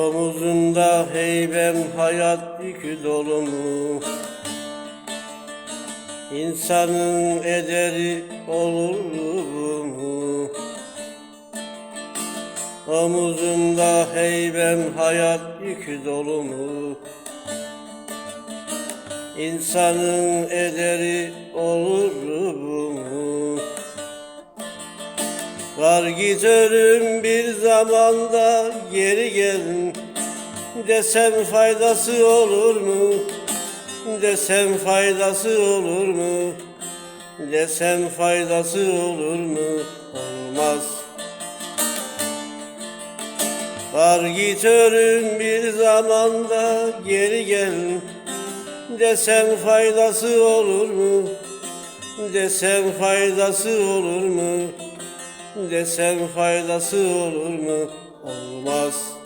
Omuzunda heybem hayat yükü dolu mu? İnsanın ederi olur mu? Omuzunda heybem hayat yükü dolu mu? İnsanın ederi olur mu? Var git ölüm bir zamanda geri gel Desem faydası olur mu? Desem faydası olur mu? Desem faydası olur mu? Olmaz Var git ölüm bir zamanda geri gel Desem faydası olur mu? Desem faydası olur mu? Desem faydası olur mu? Olmaz.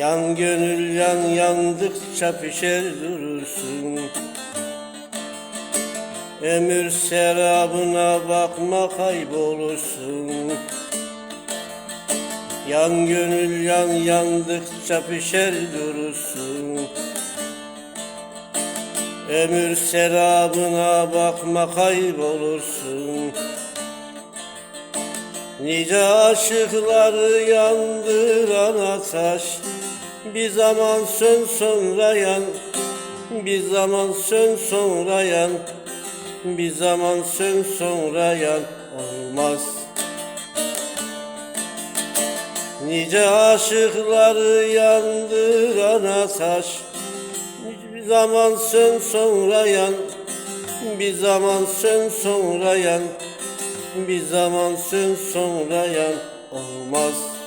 Yan gönül yan yandıkça pişer durursun. Ömür serabına bakma kaybolursun. Yan gönül yan yandıkça pişer durursun. Ömür serabına bakma kaybolursun. Nice aşıkları yandıran ateş Bir zaman sön sonra yan Bir zaman sön sonra yan Bir zaman sön sonra yan Olmaz. Nice aşıkları yandıran ateş Bir zaman sön sonra yan Bir zaman sön sonra yan bir zaman sön sonra yan olmaz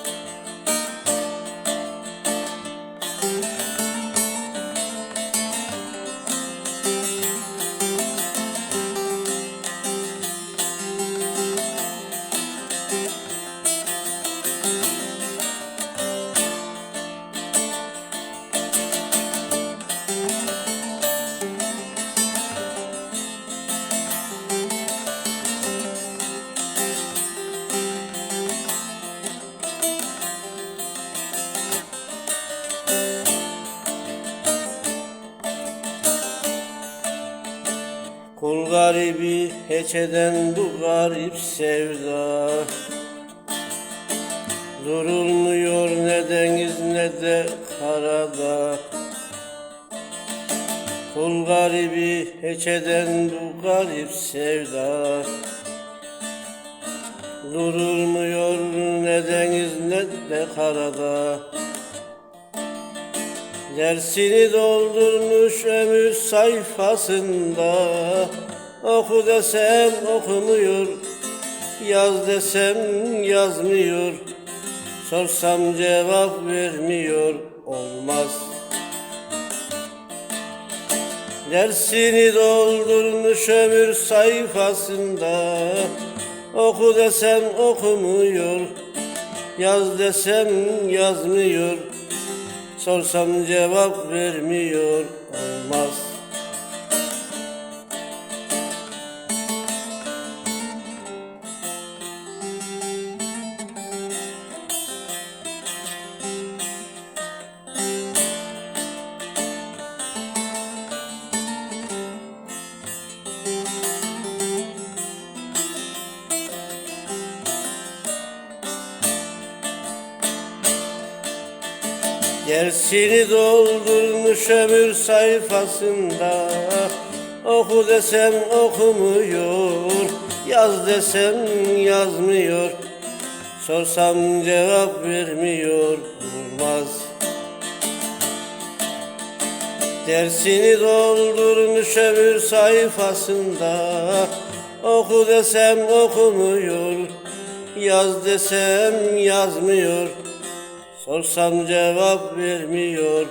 garibi hiç eden bu garip sevda. Durulmuyor ne deniz ne de karada. Kul garibi eden bu garip sevda. Durulmuyor ne deniz ne de karada. Dersini doldurmuş ömür sayfasında Oku desem okumuyor Yaz desem yazmıyor. Sorsam cevap vermiyor Olmaz. Dersini doldurmuş ömür sayfasında. Oku desem okumuyor Yaz desem yazmıyor. Sorsam cevap vermiyor olmaz Dersini doldurmuş ömür sayfasında. Oku desem okumuyor Yaz desem yazmıyor. Sorsam cevap vermiyor Olmaz Dersini doldurmuş ömür sayfasında. Oku desem okumuyor Yaz desem yazmıyor Sorsam cevap vermiyor